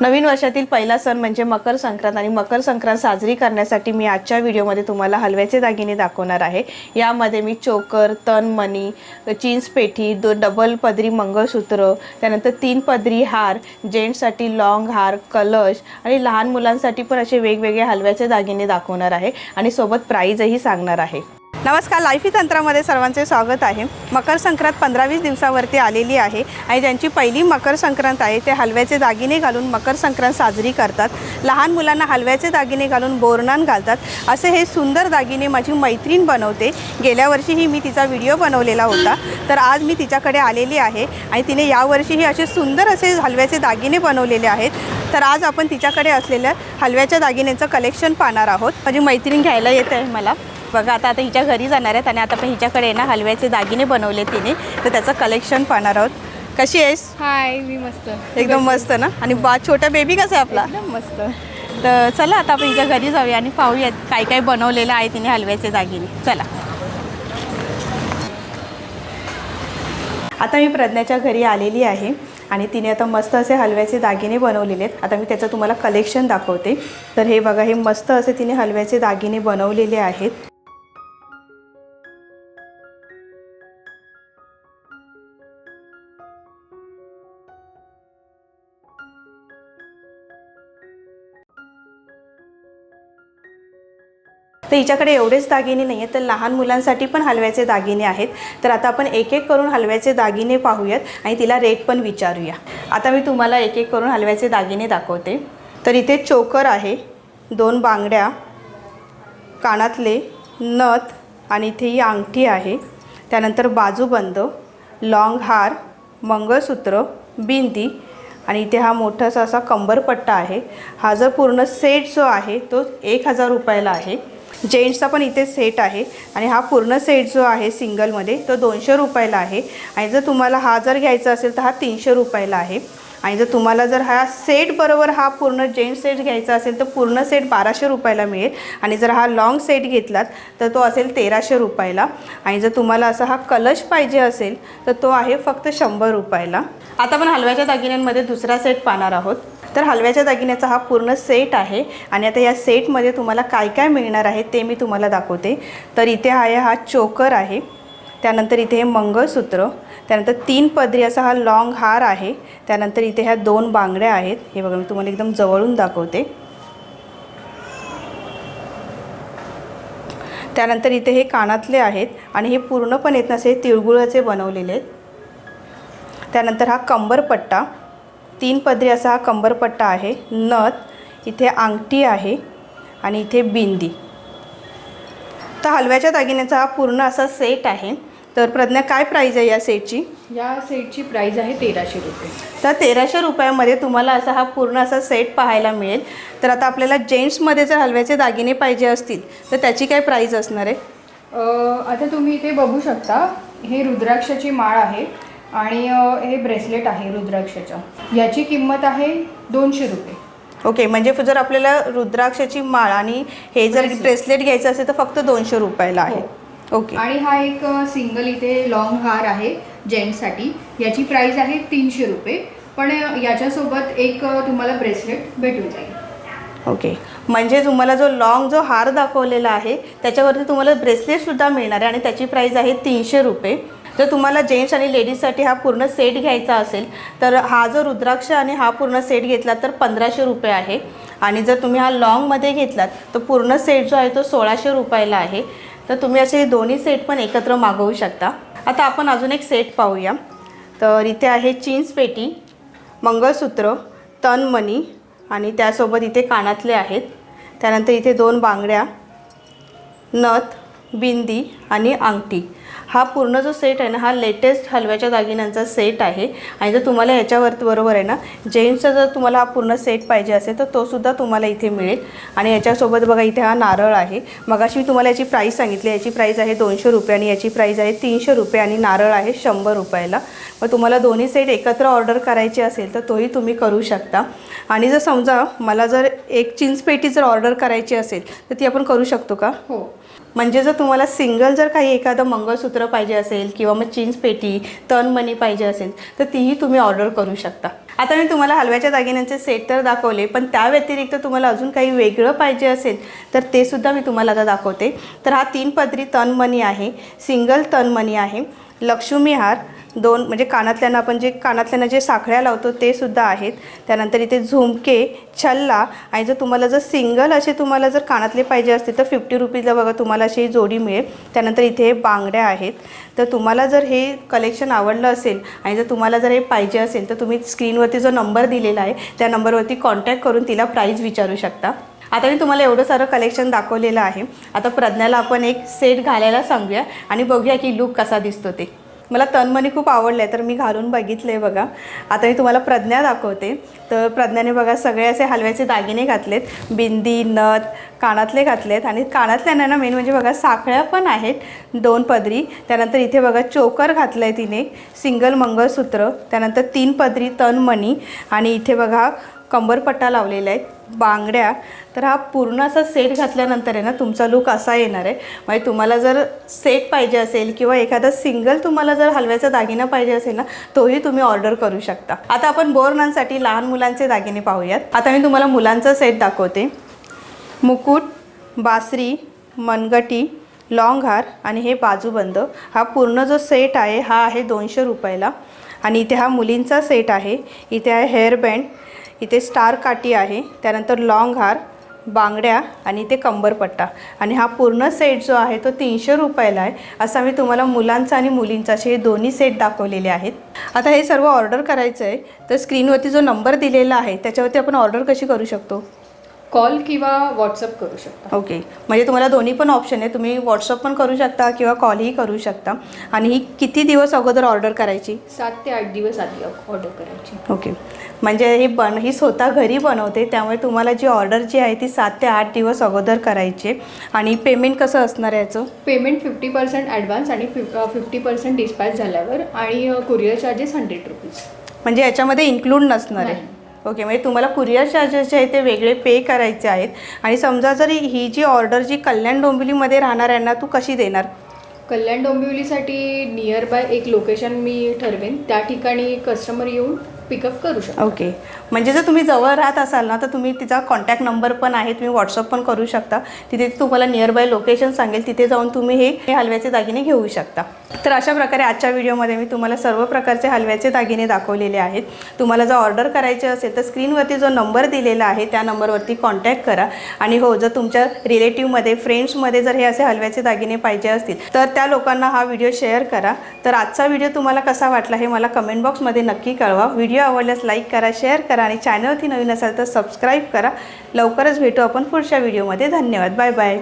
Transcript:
नवीन वर्षातील पहिला सण म्हणजे मकर संक्रांत आणि मकर संक्रांत साजरी करण्यासाठी मी आजच्या व्हिडिओमध्ये तुम्हाला हलव्याचे दागिने दाखवणार आहे. यामध्ये मी चोकर तनमणी चीन्स पेठी दो डबल पदरी मंगळसूत्र त्यानंतर तीन पदरी हार जेंट्ससाठी लॉंग हार कलश आणि लहान मुलांसाठी पण असे वेगवेगळे हलव्याचे दागिने दाखवणार आहे आणि सोबत प्राईजही सांगणार आहे. नमस्कार लाईफी e तंत्रामध्ये सर्वांचे स्वागत आहे. मकर संक्रांत पंधरा वीस दिवसावरती आलेली आहे आणि ज्यांची पहिली मकर संक्रांत आहे ते हलव्याचे दागिने घालून मकर संक्रांत साजरी करतात. लहान मुलांना हलव्याचे दागिने घालून बोरणान घालतात. असे हे सुंदर दागिने माझी मैत्रीण बनवते. गेल्या वर्षीही मी तिचा व्हिडिओ बनवलेला होता. तर आज मी तिच्याकडे आलेली आहे आणि तिने यावर्षीही असे सुंदर असे हलव्याचे दागिने बनवलेले आहेत. तर आज आपण तिच्याकडे असलेल्या हलव्याच्या दागिन्यांचं कलेक्शन पाहणार आहोत. माझी मैत्रीण घ्यायला येत आहे मला. बघा आता आता हिच्या घरी जाणार आहेत आणि आता आपण हिच्याकडे ना हलव्याचे दागिने बनवले तिने. तर त्याचं कलेक्शन पाहणार आहोत. कशी आहेस? हाय मी मस्त. एकदम मस्त ना? आणि बा छोटा बेबी कसा आहे आपला? एकदम मस्त. तर चला आता आपण हिच्या घरी जाऊया आणि पाहूयात काय काय बनवलेलं आहे तिने हलव्याचे दागिने. चला. आता मी प्रज्ञाच्या घरी आलेली आहे आणि तिने आता मस्त असे हलव्याचे दागिने बनवलेले आहेत. आता मी त्याचं तुम्हाला कलेक्शन दाखवते. तर हे बघा हे मस्त असे तिने हलव्याचे दागिने बनवलेले आहेत. तर हिच्याकडे एवढेच दागिने नाही आहेत तर लहान मुलांसाठी पण हलव्याचे दागिने आहेत. तर आता आपण एक एक करून हलव्याचे दागिने पाहूयात आणि तिला रेट पण विचारूया. आता मी तुम्हाला एक एक करून हलव्याचे दागिने दाखवते. तर इथे चोकर आहे दोन बांगड्या कानातले नथ आणि इथे ही अंगठी आहे. त्यानंतर बाजूबंद लॉंग हार मंगळसूत्र बिंदी आणि इथे हा मोठासा असा कंबरपट्टा आहे. हा जर पूर्ण सेट जो आहे तो एक हजार रुपयाला आहे. जेंट्सचा पण इथे सेट आहे आणि हा पूर्ण सेट जो आहे सिंगलमध्ये तो दोनशे रुपयाला आहे. आणि जर तुम्हाला हा जर घ्यायचा असेल तर हा तीनशे रुपयाला आहे. आणि जर तुम्हाला जर हा सेट बरोबर हा पूर्ण जेंट्स सेट घ्यायचा असेल तर पूर्ण सेट बाराशे रुपयाला मिळेल. आणि जर हा लाँग सेट घेतलात तर तो असेल तेराशे रुपयाला. आणि जर तुम्हाला असा हा कलश पाहिजे असेल तर तो आहे फक्त शंभर रुपयाला. आता आपण हलव्याच्या दागिन्यांमध्ये दुसरा सेट पाहणार आहोत. तर हलव्याच्या दागिन्याचा हा पूर्ण सेट आहे आणि आता या सेटमध्ये तुम्हाला काय काय मिळणार आहे ते मी तुम्हाला दाखवते. तर इथे आहे हा चोकर आहे त्यानंतर इथे हे मंगळसूत्र त्यानंतर तीन पदरी असा हा लॉंग हार आहे त्यानंतर इथे ह्या दोन बांगड्या आहेत. हे बघा मी तुम्हाला एकदम जवळून दाखवते. त्यानंतर इथे हे कानातले आहेत आणि हे पूर्णपणे येत नसे तिळगुळाचे बनवलेले आहेत. त्यानंतर हा कंबरपट्टा तीन पदरी असा हा कंबरपट्टा आहे. नथ इथे अंगठी आहे आणि इथे बिंदी. तर हलव्याच्या दागिन्याचा हा पूर्ण असा सेट आहे. तर प्रज्ञा काय प्राईज आहे या सेटची या सेटची प्राइस आहे तेराशे रुपये. तर तेराशे रुपयामध्ये तुम्हाला असा हा पूर्ण असा सेट पाहायला मिळेल. तर आता आपल्याला जेंट्समध्ये जर हलव्याचे दागिने पाहिजे असतील तर त्याची काय प्राईज असणार आहे? आता तुम्ही इथे बघू शकता हे रुद्राक्षाची माळ आहे. आणि हे ब्रेसलेट आहे रुद्राक्षाचं. याची किंमत आहे दोनशे रुपये. ओके म्हणजे जर आपल्याला रुद्राक्षाची माळ आणि हे जर. ब्रेसलेट घ्यायचं असेल तर फक्त दोनशे रुपयाला आहे. ओके. आणि हा एक सिंगल इथे लॉंग हार आहे जेंट्ससाठी. याची प्राइस आहे तीनशे रुपये. पण याच्यासोबत एक तुम्हाला ब्रेसलेट भेटून जाईल. ओके. म्हणजे तुम्हाला जो लॉंग जो हार दाखवलेला आहे त्याच्यावरती तुम्हाला ब्रेसलेटसुद्धा मिळणार आहे आणि त्याची प्राईस आहे तीनशे रुपये. जर तुम्हाला जेंट्स आणि लेडीजसाठी हा पूर्ण सेट घ्यायचा असेल तर हा जो रुद्राक्ष आणि हा पूर्ण सेट घेतला तर पंधराशे रुपये आहे. आणि जर तुम्ही हा लॉंगमध्ये घेतलात तर पूर्ण सेट जो आहे तो सोळाशे रुपयाला आहे. तर तुम्ही असे दोन्ही सेट पण एकत्र मागवू शकता. आता आपण अजून एक सेट पाहूया. तर इथे आहे चीन्स पेटी मंगळसूत्र तनमणी आणि त्यासोबत इथे कानातले आहेत. त्यानंतर इथे दोन बांगड्या नथ बिंदी आणि अंगठी. हा पूर्ण जो सेट आहे ना हा लेटेस्ट हलव्याच्या दागिन्यांचा सेट आहे. आणि जर तुम्हाला याच्यावरती बरोबर आहे ना जेंट्सचा जर तुम्हाला हा पूर्ण सेट पाहिजे असेल तर तोसुद्धा तुम्हाला इथे मिळेल. आणि याच्यासोबत बघा इथे हा नारळ आहे. मगाशी मी तुम्हाला याची प्राईस सांगितली. याची प्राईस आहे दोनशे रुपये आणि याची प्राईस आहे तीनशे रुपये आणि नारळ आहे शंभर रुपयाला. मग तुम्हाला दोन्ही सेट एकत्र ऑर्डर करायची असेल तर तोही तुम्ही करू शकता. आणि जर समजा मला जर एक चिंचपेटी जर ऑर्डर करायची असेल तर ती आपण करू शकतो का? हो. म्हणजे जर तुम्हाला सिंगल जर काही एखादं मंगळसूत्र पाहिजे असेल किंवा मग चीन्स पेटी तनमणी पाहिजे असेल तर तीही तुम्ही ऑर्डर करू शकता. आता मी तुम्हाला हलव्याच्या दागिन्यांचे सेट तर दाखवले पण त्या व्यतिरिक्त तुम्हाला अजून काही वेगळं पाहिजे असेल तर ते सुद्धा मी तुम्हाला आता दाखवते. तर हा तीन पदरी तनमणी आहे सिंगल तनमणी आहे. लक्ष्मी हार दोन म्हणजे कानातल्यानं आपण जे कानातल्यानं जे साखळ्या लावतो ते सुद्धा आहेत. त्यानंतर इथे झुमके छल्ला आणि जर तुम्हाला जर सिंगल असे तुम्हाला जर कानातले पाहिजे असतील तर फिफ्टी रुपीजला बघा तुम्हाला अशी जोडी मिळेल. त्यानंतर इथे हे बांगड्या आहेत. तर तुम्हाला जर हे कलेक्शन आवडलं असेल आणि जर तुम्हाला जर हे पाहिजे असेल तर तुम्ही स्क्रीनवरती जो नंबर दिलेला आहे त्या नंबरवरती कॉन्टॅक्ट करून तिला प्राईज विचारू शकता. आता मी तुम्हाला एवढं सारं कलेक्शन दाखवलेलं आहे. आता प्रज्ञाला आपण एक सेट घालायला सांगूया आणि बघूया की लूक कसा दिसतो ते. मला तनमनी खूप आवडलं आहे तर मी घालून बघितलं आहे बघा. आता मी तुम्हाला प्रज्ञा दाखवते. तर प्रज्ञाने बघा सगळे असे हलव्याचे दागिने घातलेत. बिंदी नथ कानातले घातलेत. आणि कानातल्या ना मेन म्हणजे बघा साखळ्या पण आहेत दोन पदरी. त्यानंतर इथे बघा चोकर घातलं आहे तिने. सिंगल मंगळसूत्र. त्यानंतर तीन पदरी तनमणी आणि इथे बघा कंबरपट्टा लावलेला आहे बांगड्या. तर हा पूर्ण असा सेट घातल्यानंतर आहे ना तुमचा लुक असा येणार आहे. म्हणजे तुम्हाला जर सेट पाहिजे असेल किंवा एखादा सिंगल तुम्हाला जर हलव्याचा दागिना पाहिजे असेल ना तोही तुम्ही ऑर्डर करू शकता. आता आपण बोरणांसाठी लहान मुलांचे दागिने पाहूयात. आता मी तुम्हाला मुलांचा सेट दाखवते. मुकुट बासरी मनगटी लॉंग हार आणि हे बाजूबंद. हा पूर्ण जो सेट आहे हा आहे दोनशे रुपयाला. आणि इथे हा मुलींचा सेट आहे. इथे आहे हेअरबँड इथे स्टार काठी आहे त्यानंतर लॉंग हार बांगड्या आणि इथे कंबरपट्टा. आणि हा पूर्ण सेट जो आहे तो तीनशे रुपयाला आहे. असा मी तुम्हाला मुलांचा आणि मुलींचा असे हे दोन्ही सेट दाखवलेले आहेत. आता हे सर्व ऑर्डर करायचं आहे तर स्क्रीनवरती जो नंबर दिलेला आहे त्याच्यावरती आपण ऑर्डर कशी करू शकतो? कॉल किंवा व्हॉट्सअप करू शकता. ओके. म्हणजे तुम्हाला दोन्ही पण ऑप्शन आहे. तुम्ही व्हॉट्सअप पण करू शकता किंवा कॉलही करू शकता. आणि ही किती दिवस अगोदर ऑर्डर करायची? सात ते आठ दिवस आधी ऑर्डर करायची. ओके. म्हणजे ही बन ही स्वतः घरी बनवते त्यामुळे तुम्हाला जी ऑर्डर जी आहे ती सात ते आठ दिवस अगोदर करायची. आणि पेमेंट कसं असणार आहे याचं? पेमेंट फिफ्टी पर्सेंट ॲडव्हान्स आणि फिफ्टी पर्सेंट डिस्पॅच झाल्यावर आणि कुरिअर चार्जेस हंड्रेड रुपीज म्हणजे याच्यामध्ये इन्क्लूड नसणार आहे. ओके म्हणजे तुम्हाला कुरिअर चार्जेस जे आहे ते वेगळे पे करायचे आहेत. आणि समजा जरी ही जी ऑर्डर जी कल्याण डोंबिवलीमध्ये राहणार आहे ना तू कशी देणार? कल्याण डोंबिवलीसाठी नियर बाय एक लोकेशन मी ठरवेन. त्या ठिकाणी कस्टमर येऊन पिकअप करू शकता. ओके म्हणजे जर तुम्ही जवळ राहत असाल ना तर तुम्ही तिचा कॉन्टॅक्ट नंबर पण आहे तुम्ही व्हॉट्सअप पण करू शकता. तिथे तुम्हाला नियर बाय लोकेशन सांगेल तिथे जाऊन तुम्ही हे हलव्याचे दागिने घेऊ शकता. तर अशा प्रकारे आजच्या व्हिडिओमध्ये मी तुम्हाला सर्व प्रकारचे हलव्याचे दागिने दाखवलेले आहेत. तुम्हाला जर ऑर्डर करायचे असेल तर स्क्रीनवरती जो नंबर दिलेला आहे त्या नंबरवरती कॉन्टॅक्ट करा. आणि हो जर तुमच्या रिलेटिव्हमध्ये फ्रेंड्समध्ये जर हे असे हलव्याचे दागिने पाहिजे असतील तर त्या लोकांना हा व्हिडिओ शेअर करा. तर आजचा व्हिडिओ तुम्हाला कसा वाटला हे मला कमेंट बॉक्समध्ये नक्की कळवा. व्हिडिओ व्हिडिओ आवडल्यास लाईक करा शेअर करा आणि चॅनलवरती नवीन असाल तर सबस्क्राईब करा. लवकरच भेटू आपण पुढच्या व्हिडिओमध्ये. धन्यवाद. Bye bye.